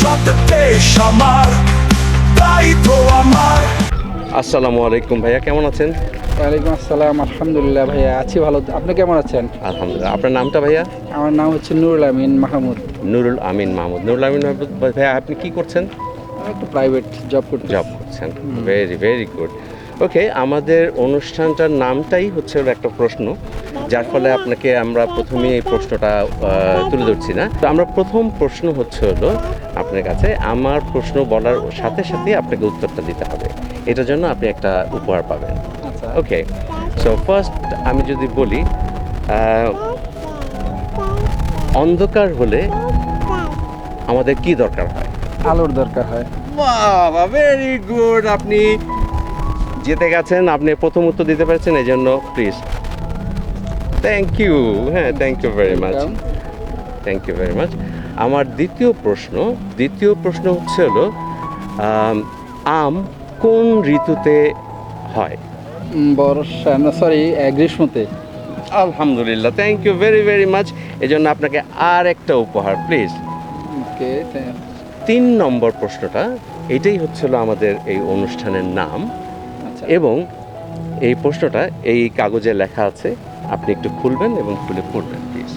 ভবিষ্যৎ দেশ আমার তাই তো আমার। আসসালামু আলাইকুম ভাইয়া কেমন আছেন? ওয়ালাইকুম আসসালাম আলহামদুলিল্লাহ ভাইয়া আছি ভালো। আপনি কেমন আছেন? আলহামদুলিল্লাহ আপনার নামটা ভাইয়া? আমার নাম হচ্ছে নুরুল আমিন মাহমুদ। নুরুল আমিন মাহমুদ। নুরুল আমিন মাহমুদ ভাইয়া আপনি কি করছেন? আমি একটু প্রাইভেট জব করতে জব করছেন। ভেরি ভেরি গুড ওকে আমাদের অনুষ্ঠানটার নামটাই হচ্ছে হলো একটা প্রশ্ন যার ফলে আপনাকে আমরা প্রথমে এই প্রশ্নটা তুলে ধরছি না। তো আমরা প্রথম প্রশ্ন হচ্ছে হলো আপনার কাছে আমার প্রশ্ন বলার সাথে সাথে আপনাকে উত্তরটা দিতে হবে। এটার জন্য আপনি একটা উপহার পাবেন। আচ্ছা। ওকে সো ফার্স্ট আমি যদি বলি অন্ধকার হলে আমাদের কি দরকার হয়? আলোর দরকার হয়। বাবা ভেরি গুড আপনি জিতে গেছেন আপনি প্রথম উত্তর দিতে পারছেন এই জন্য প্লিজ থ্যাংক ইউ হ্যাঁ thank you very much thank you very much আমার দ্বিতীয় প্রশ্ন দ্বিতীয় প্রশ্ন হচ্ছে হলো আম, কোন ঋতুতে হয়? বর্ষা না সরি গ্রীষ্মতে। আলহামদুলিল্লাহ thank you very very much এই জন্য আপনাকে আর একটা উপহার প্লিজ ওকে তিন নম্বর প্রশ্নটা এটাই হচ্ছিল আমাদের এই অনুষ্ঠানের নাম। এবং এই প্রশ্নটা এই কাগজে লেখা আছে। আপনি একটু খুলবেন এবং খুলে পড়বেন প্লিজ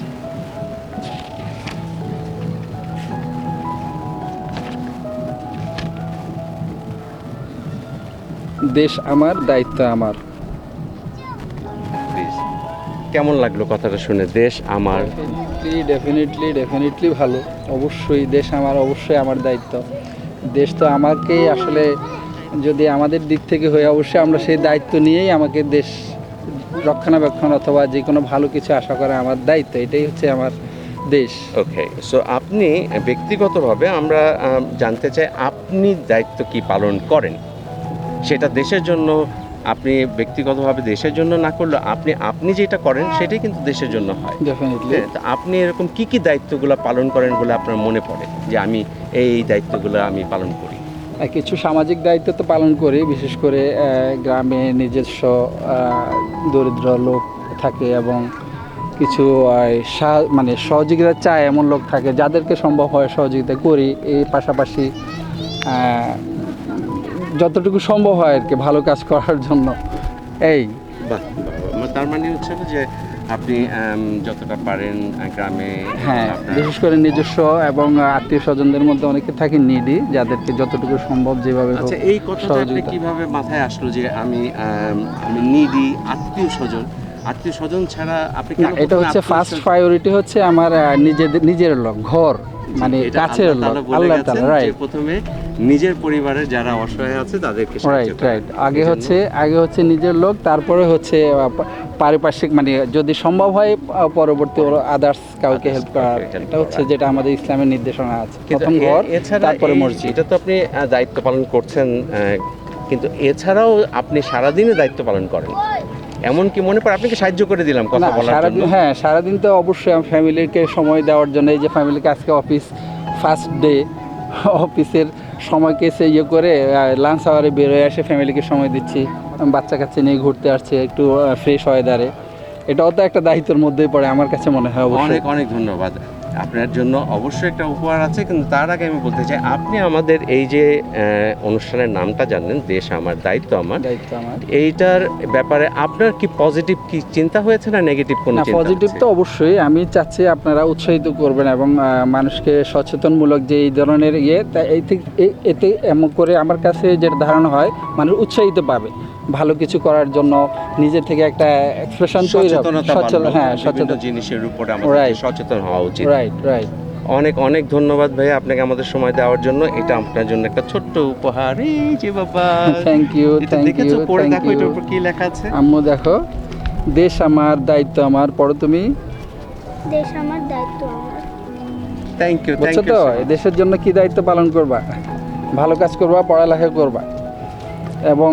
দেশ আমার দায়িত্ব আমার। কেমন লাগল কথাটা শুনে? দেশ আমার। ডেফিনেটলি ডেফিনেটলি ডেফিনেটলি ভালো। অবশ্যই দেশ আমার অবশ্যই আমার দায়িত্ব। দেশ তো আমাকেই আসলে যদি আমাদের দিক থেকে হয়ে অবশ্যই আমরা সেই দায়িত্ব নিয়েই আমাকে দেশ রক্ষণাবেক্ষণ অথবা যে কোনো ভালো কিছু আশা করা আমার দায়িত্ব এটাই হচ্ছে আমার দেশ। ওকে সো আপনি ব্যক্তিগতভাবে আমরা জানতে চাই আপনি দায়িত্ব কি পালন করেন? সেটা দেশের জন্য আপনি ব্যক্তিগতভাবে দেশের জন্য না করলেও আপনি আপনি যেটা করেন সেটাই কিন্তু দেশের জন্য হয়। ডেফিনেটলি হ্যাঁ, তো আপনি এরকম কি কি দায়িত্বগুলো পালন করেন বলে আপনার মনে পড়ে? যে আমি এই দায়িত্বগুলো আমি পালন করি। কিছু সামাজিক দায়িত্ব তো পালন করি বিশেষ করে গ্রামে নিজস্ব দরিদ্র লোক থাকে এবং কিছু মানে সহযোগিতা চায় এমন লোক থাকে যাদেরকে সম্ভব হয় সহযোগিতা করি। এই পাশাপাশি যতটুকু সম্ভব হয় আর কি ভালো কাজ করার জন্য। এই। বাহ, তার মানে হচ্ছে যে আপনি যতটা পারেন গ্রামে হ্যাঁ বিশেষ করে নিজস্ব এবং আত্মীয় স্বজনদের মধ্যে অনেকে থাকে নিডি যাদেরকে যতটুকু সম্ভব যেভাবে আচ্ছা এই কথাটা। কীভাবে মাথায় আসলো যে আমি আমি নিডি আত্মীয় স্বজন আত্মীয় স্বজন ছাড়া আপনি এটা হচ্ছে ফার্স্ট প্রায়োরিটি হচ্ছে আমার নিজেদের নিজের লোক ঘর মানে কাছের লোক আল্লাহ তাআলা রাইট প্রথমে নিজের পরিবারের যারা অসহায় আছে তাদেরকে সাহায্য রাইট রাইট আগে হচ্ছে আগে হচ্ছে নিজের লোক তারপরে হচ্ছে পারিপার্শ্বিক মানে যদি সম্ভব হয় পরবর্তী আদার্স কাউকে হেল্প করা। এটা হচ্ছে যেটা আমাদের ইসলামের নির্দেশনা আছে। প্রথম ঘর তারপরে মসজিদ। এটা তো আপনি দায়িত্ব পালন করছেন কিন্তু এছাড়াও আপনি সারাদিনে দায়িত্ব পালন করেন। এমন কি মনে পড়ে? আপনাকে সাহায্য করে দিলাম কথা বলার সারাদিন জন্য? হ্যাঁ সারাদিন তো অবশ্যই আমি ফ্যামিলিকে সময় দেওয়ার জন্য এই যে ফ্যামিলিকে আজকে অফিস ফার্স্ট ডে অফিসের সময়কে সে ইয়ে করে লাঞ্চ আওয়ারে বেরোয় এসে ফ্যামিলিকে সময় দিচ্ছি। বাচ্চা কাচ্চা নিয়ে ঘুরতে আসছে একটু ফ্রেশ হয়ে দাঁড়ে এটাও তো একটা দায়িত্বের মধ্যেই পড়ে আমার কাছে মনে হয় অবশ্যই। অনেক অনেক ধন্যবাদ। আপনার জন্য অবশ্যই একটা উপহার আছে কিন্তু তার আগে আমি বলতে চাই আপনি আমাদের এই যে অনুষ্ঠানের নামটা জানেন দেশ আমার দায়িত্ব আমার দায়িত্ব আমার। এইটার ব্যাপারে আপনার কি পজিটিভ কি চিন্তা হয়েছে না নেগেটিভ কোনো চিন্তা পজিটিভ তো অবশ্যই আমি চাচ্ছি আপনারা উৎসাহিত করবেন এবং মানুষকে সচেতনমূলক যে এই ধরনের ইয়ে তা এই থেকে এতে এমন করে আমার কাছে যেটা ধারণা হয় মানুষ উৎসাহিত পাবে। ভালো কিছু করার জন্য নিজের থেকে একটা এক্সপ্রেশন তৈরি হবে। সচেতন হ্যাঁ সচেতন। জিনিসের উপরে আমাদের সচেতন হওয়া উচিত। রাইট রাইট অনেক অনেক ধন্যবাদ ভাই আপনাকে আমাদের সময় দেওয়ার জন্য। এটা আপনার জন্য একটা ছোট্ট উপহার। এই যে বাবা থ্যাংক ইউ থ্যাংক দেখেছ? ইউ পড়ে দেখো এটার উপর কি লেখা আছে? আম্মু দেখো। দেশ আমার দায়িত্ব আমার। পড়ো তুমি। দেশ আমার দায়িত্ব আমার। থ্যাংক ইউ থ্যাংক তো? ইউ এই দেশের জন্য কি দায়িত্ব পালন করবা? ভালো কাজ করবা পড়ালেখা করবা। এবং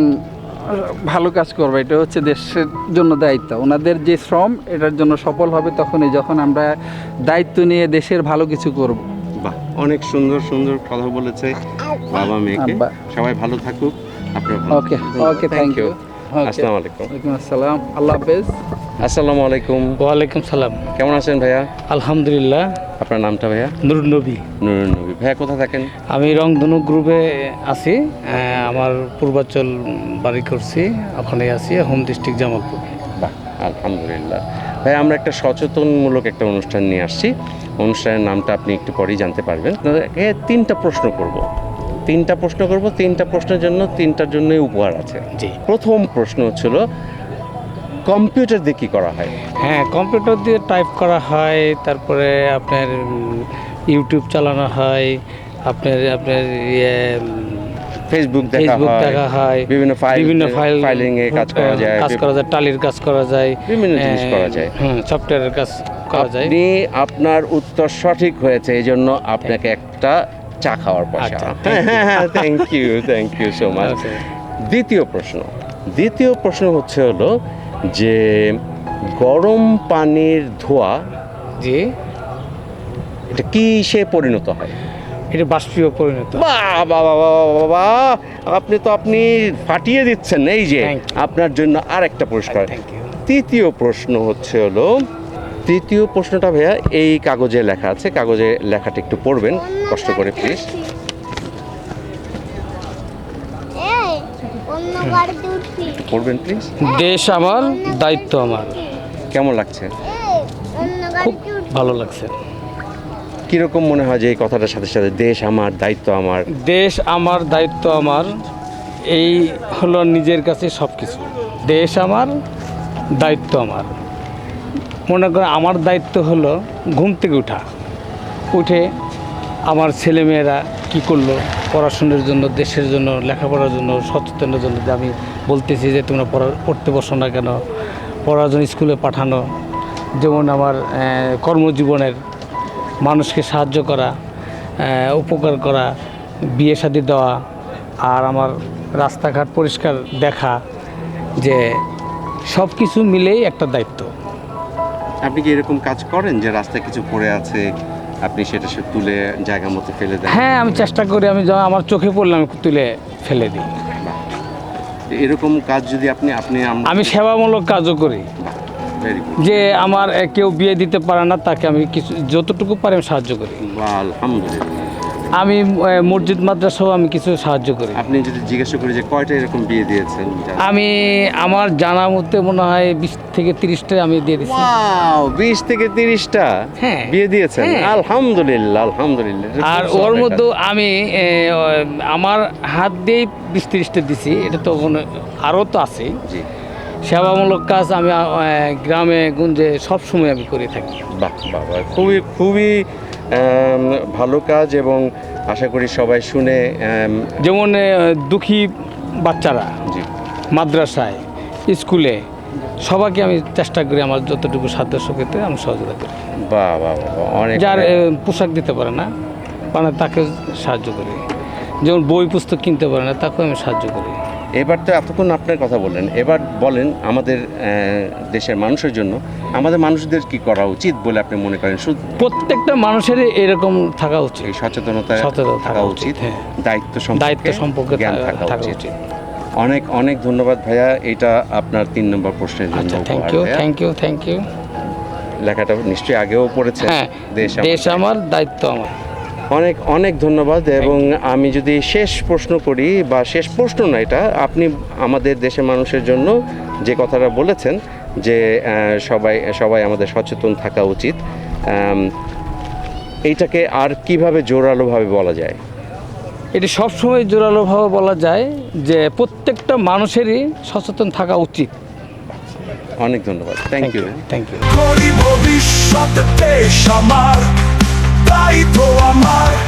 ভালো কাজ করবে এটা হচ্ছে দেশের জন্য দায়িত্ব। ওনাদের যে শ্রম এটার জন্য সফল হবে তখনই যখন আমরা দায়িত্ব নিয়ে দেশের ভালো কিছু করব। বাহ অনেক সুন্দর সুন্দর কথা বলেছে বাবা মেয়েকে। সবাই ভালো থাকুক আপনার ওকে ওকে থ্যাংক ইউ আসসালামু আলাইকুম। ওয়ালাইকুম আসসালাম। আল্লাহ হাফেজ। আসসালামু আলাইকুম। ওয়ালাইকুম সালাম। কেমন আছেন ভাইয়া? আলহামদুলিল্লাহ। আপনার নামটা ভাইয়া? নুর নবী। নুরুন নবী। ভাইয়া কোথায় থাকেন? আমি রংধনু গ্রুপে আছি। আমার পূর্বাচল বাড়ি করছি। ওখানে আছি হোম ডিস্ট্রিক্ট জামালপুর। বাহ আলহামদুলিল্লাহ। ভাই আমরা একটা সচেতনমূলক একটা অনুষ্ঠান নিয়ে আসছি। অনুষ্ঠানের নামটা আপনি একটু পরেই জানতে পারবেন। আপনাদেরকে তিনটা প্রশ্ন করব। তিনটা প্রশ্ন করব। তিনটা প্রশ্নের জন্য তিনটার জন্যই উপহার আছে। জি। প্রথম প্রশ্ন হচ্ছিল কম্পিউটার দিয়ে কী করা হয়? হ্যাঁ কম্পিউটার দিয়ে টাইপ করা হয় তারপরে আপনার ইউটিউব চালানো হয় আপনার আপনার ইয়ে ফেসবুক দেখা ফেসবুক হয় দেখা হয় বিভিন্ন ফাইল বিভিন্ন ফাইল ফাইলিং এ কাজ করা যায় কাজ করা যায় টালির কাজ করা যায় বিভিন্ন জিনিস করা যায়। হুম সফটওয়্যারের কাজ করা যায়। আপনি আপনার উত্তর সঠিক হয়েছে এই জন্য আপনাকে একটা চা খাওয়ার পয়সা। হ্যাঁ হ্যাঁ হ্যাঁ thank you thank you so much দ্বিতীয় প্রশ্ন দ্বিতীয় প্রশ্ন হচ্ছে হলো যে গরম পানির ধোয়া যে এটা কিসে পরিণত হয়? এটা বাষ্পীয় পরিণত। বাহ, বাহ, বাহ। আপনি তো আপনি ফাটিয়ে দিচ্ছেন এই যে আপনার জন্য আর একটা পুরস্কার তৃতীয় প্রশ্ন হচ্ছে হলো তৃতীয় প্রশ্নটা ভাইয়া এই কাগজে লেখা আছে কাগজে লেখাটা একটু পড়বেন কষ্ট করে প্লিজ পড়বেন প্লিজ দেশ আমার দায়িত্ব আমার। কেমন লাগছে? খুব ভালো লাগছে। কীরকম মনে হয় যে এই কথাটার সাথে সাথে দেশ আমার দায়িত্ব আমার? দেশ আমার দায়িত্ব আমার এই হলো নিজের কাছে সব কিছু দেশ আমার দায়িত্ব আমার। মনে করেন আমার দায়িত্ব হলো ঘুম থেকে ওঠা উঠে আমার ছেলেমেয়েরা কী করল? পড়াশোনার জন্য দেশের জন্য লেখাপড়ার জন্য সচেতনের জন্য যে আমি বলতেছি যে তোমরা পড়া পড়তে বসো না কেন? পড়ার জন্য স্কুলে পাঠানো। যেমন আমার কর্মজীবনের মানুষকে সাহায্য করা উপকার করা বিয়ে শাদি দেওয়া আর আমার রাস্তাঘাট পরিষ্কার দেখা যে সব কিছু মিলেই একটা দায়িত্ব। আপনি কি এরকম কাজ করেন যে রাস্তায় কিছু পড়ে আছে আপনি সেটা সে তুলে জায়গা মতো ফেলে দেন? হ্যাঁ আমি চেষ্টা করি আমি আমার চোখে পড়লে আমি তুলে ফেলে দিই। এরকম কাজ যদি আপনি আপনি আমি সেবামূলক কাজও করি। যে আমার কেউ বিয়ে দিতে পারে না তাকে আমি কিছু যতটুকু পারি আমি সাহায্য করি। আলহামদুলিল্লাহ। আমি মসজিদ মাদ্রাসাও আমি কিছু সাহায্য করি। আপনি যদি জিজ্ঞাসা করি যে কয়টা এরকম বিয়ে দিয়েছেন? আমি আমার জানা মতে মনে হয় বিশ থেকে তিরিশটা আমি দিয়ে দিচ্ছি বিশ থেকে তিরিশটা? হ্যাঁ। বিয়ে দিয়েছেন? হ্যাঁ। আলহামদুলিল্লাহ আলহামদুলিল্লাহ। আর ওর মধ্যে আমি আমার হাত দিয়েই বিশ তিরিশটা দিছি এটা তো আরও তো আছে। জি। সেবামূলক কাজ আমি গ্রামে গুঞ্জে সবসময় আমি করে থাকি। বাহ বাহ। খুবই খুবই ভালো কাজ এবং আশা করি সবাই শুনে যেমন দুঃখী বাচ্চারা মাদ্রাসায় স্কুলে সবাইকে আমি চেষ্টা করি আমার যতটুকু সাধ্য শক্তিতে আমি সহযোগিতা করি। বা বাহ, অনেক যার পোশাক দিতে পারে না মানে তাকে সাহায্য করি। যেমন বই পুস্তক কিনতে পারে না তাকেও আমি সাহায্য করি। এবার তো এতক্ষণ আপনার কথা বললেন এবার বলেন আমাদের দেশের মানুষের জন্য আমাদের মানুষদের কি করা উচিত বলে আপনি মনে করেন? প্রত্যেকটা মানুষেরই এরকম থাকা উচিত। সচেতনতা সচেতন থাকা উচিত হ্যাঁ। দায়িত্ব দায়িত্ব সম্পর্কে জ্ঞান থাকা উচিত। অনেক অনেক ধন্যবাদ ভাইয়া এটা আপনার তিন নম্বর প্রশ্নের জন্য thank you thank you thank you লেখাটা নিশ্চয়ই আগেও পড়েছে হ্যাঁ দেশ আমার দায়িত্ব আমার। অনেক অনেক ধন্যবাদ এবং আমি যদি শেষ প্রশ্ন করি বা শেষ প্রশ্ন না এটা আপনি আমাদের দেশের মানুষের জন্য যে কথাটা বলেছেন যে সবাই সবাই আমাদের সচেতন থাকা উচিত এইটাকে আর কীভাবে জোরালোভাবে বলা যায়? এটি সবসময় জোরালোভাবে বলা যায় যে প্রত্যেকটা মানুষেরই সচেতন থাকা উচিত। অনেক ধন্যবাদ। থ্যাংক ইউ থ্যাংক ইউ করি ভবিষ্যৎ দেশ আমার দায়িত্ব আমার